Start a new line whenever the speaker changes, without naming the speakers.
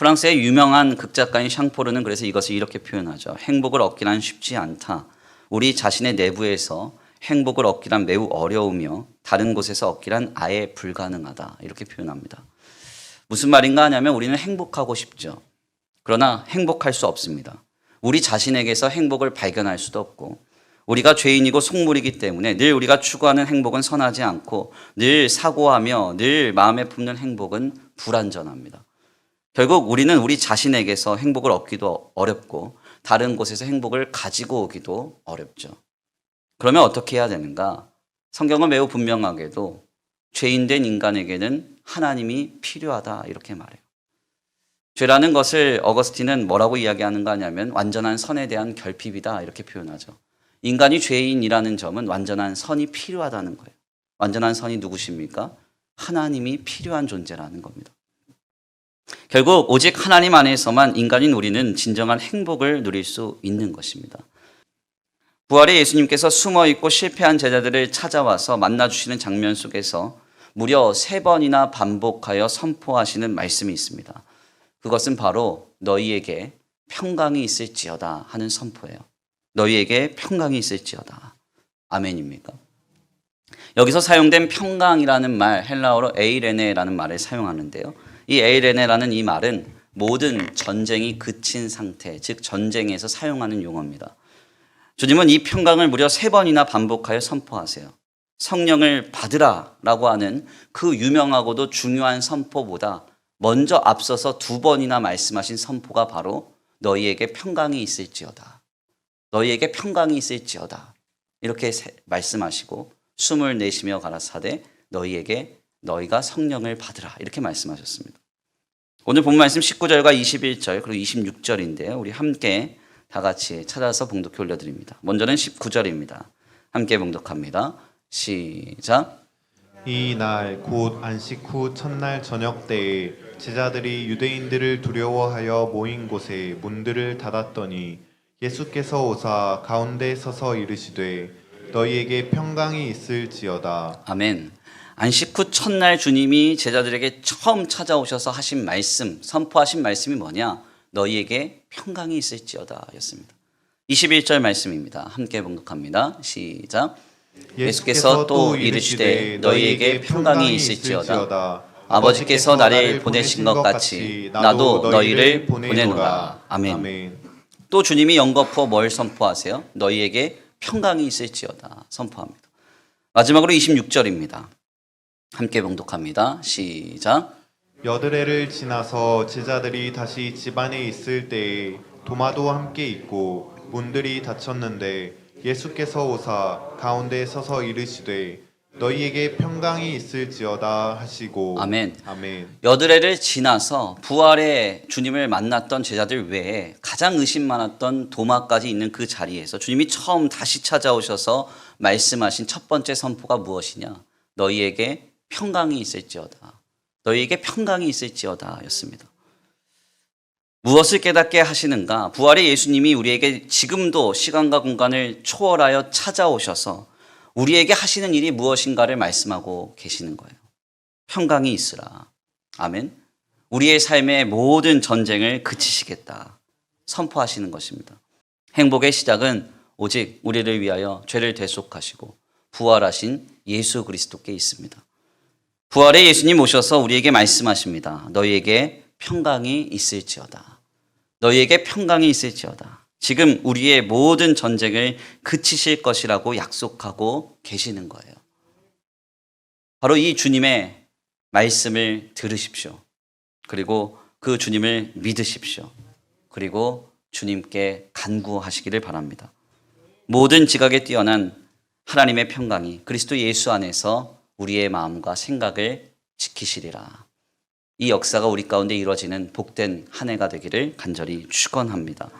프랑스의 유명한 극작가인 샹포르는 그래서 이것을 이렇게 표현하죠. 행복을 얻기란 쉽지 않다. 우리 자신의 내부에서 행복을 얻기란 매우 어려우며 다른 곳에서 얻기란 아예 불가능하다. 이렇게 표현합니다. 무슨 말인가 하냐면 우리는 행복하고 싶죠. 그러나 행복할 수 없습니다. 우리 자신에게서 행복을 발견할 수도 없고 우리가 죄인이고 속물이기 때문에 늘 우리가 추구하는 행복은 선하지 않고 늘 사고하며 늘 마음에 품는 행복은 불완전합니다. 결국 우리는 우리 자신에게서 행복을 얻기도 어렵고 다른 곳에서 행복을 가지고 오기도 어렵죠. 그러면 어떻게 해야 되는가? 성경은 매우 분명하게도 죄인된 인간에게는 하나님이 필요하다 이렇게 말해요. 죄라는 것을 어거스틴은 뭐라고 이야기하는가 하냐면 완전한 선에 대한 결핍이다 이렇게 표현하죠. 인간이 죄인이라는 점은 완전한 선이 필요하다는 거예요. 완전한 선이 누구십니까? 하나님이 필요한 존재라는 겁니다. 결국 오직 하나님 안에서만 인간인 우리는 진정한 행복을 누릴 수 있는 것입니다. 부활의 예수님께서 숨어 있고 실패한 제자들을 찾아와서 만나 주시는 장면 속에서 무려 세 번이나 반복하여 선포하시는 말씀이 있습니다. 그것은 바로 너희에게 평강이 있을지어다 하는 선포예요. 너희에게 평강이 있을지어다. 아멘입니까? 여기서 사용된 평강이라는 말 헬라어로 에이레네라는 말을 사용하는데요. 이 에이레네라는 이 말은 모든 전쟁이 그친 상태, 즉 전쟁에서 사용하는 용어입니다. 주님은 이 평강을 무려 세 번이나 반복하여 선포하세요. 성령을 받으라라고 하는 그 유명하고도 중요한 선포보다 먼저 앞서서 두 번이나 말씀하신 선포가 바로 너희에게 평강이 있을지어다. 너희에게 평강이 있을지어다. 이렇게 말씀하시고 숨을 내쉬며 가라사대 너희에게 너희가 성령을 받으라. 이렇게 말씀하셨습니다. 오늘 본 말씀 19절과 21절 그리고 26절인데요. 우리 함께 다 같이 찾아서 봉독해 올려드립니다. 먼저는 19절입니다. 함께 봉독합니다. 시작.
이 날 곧 안식 후 첫날 저녁 때에 제자들이 유대인들을 두려워하여 모인 곳에 문들을 닫았더니 예수께서 오사 가운데 서서 이르시되 너희에게 평강이 있을지어다
아멘. 안식 후 첫날 주님이 제자들에게 처음 찾아오셔서 하신 말씀, 선포하신 말씀이 뭐냐? 너희에게 평강이 있을지어다 였습니다. 21절 말씀입니다. 함께 봉독합니다. 시작. 예수께서 또 이르시되 너희에게 평강이 있을지어다. 아버지께서 나를 보내신 것 같이 나도 너희를 보내노라. 아멘. 또 주님이 연거푸어 뭘 선포하세요? 너희에게 평강이 있을지어다 선포합니다. 마지막으로 26절입니다. 함께 봉독합니다. 시작.
여드레를 지나서 제자들이 다시 집안에 있을 때에 도마도 함께 있고 문들이 닫혔는데 예수께서 오사 가운데 서서 이르시되 너희에게 평강이 있을지어다 하시고
아멘.
아멘.
여드레를 지나서 부활의 주님을 만났던 제자들 외에 가장 의심 많았던 도마까지 있는 그 자리에서 주님이 처음 다시 찾아오셔서 말씀하신 첫 번째 선포가 무엇이냐? 너희에게 평강이 있을지어다. 너희에게 평강이 있을지어다 였습니다. 무엇을 깨닫게 하시는가? 부활의 예수님이 우리에게 지금도 시간과 공간을 초월하여 찾아오셔서 우리에게 하시는 일이 무엇인가를 말씀하고 계시는 거예요. 평강이 있으라. 아멘. 우리의 삶의 모든 전쟁을 그치시겠다. 선포하시는 것입니다. 행복의 시작은 오직 우리를 위하여 죄를 대속하시고 부활하신 예수 그리스도께 있습니다. 부활의 예수님 오셔서 우리에게 말씀하십니다. 너희에게 평강이 있을지어다. 너희에게 평강이 있을지어다. 지금 우리의 모든 전쟁을 그치실 것이라고 약속하고 계시는 거예요. 바로 이 주님의 말씀을 들으십시오. 그리고 그 주님을 믿으십시오. 그리고 주님께 간구하시기를 바랍니다. 모든 지각에 뛰어난 하나님의 평강이 그리스도 예수 안에서 우리의 마음과 생각을 지키시리라. 이 역사가 우리 가운데 이루어지는 복된 한 해가 되기를 간절히 축원합니다.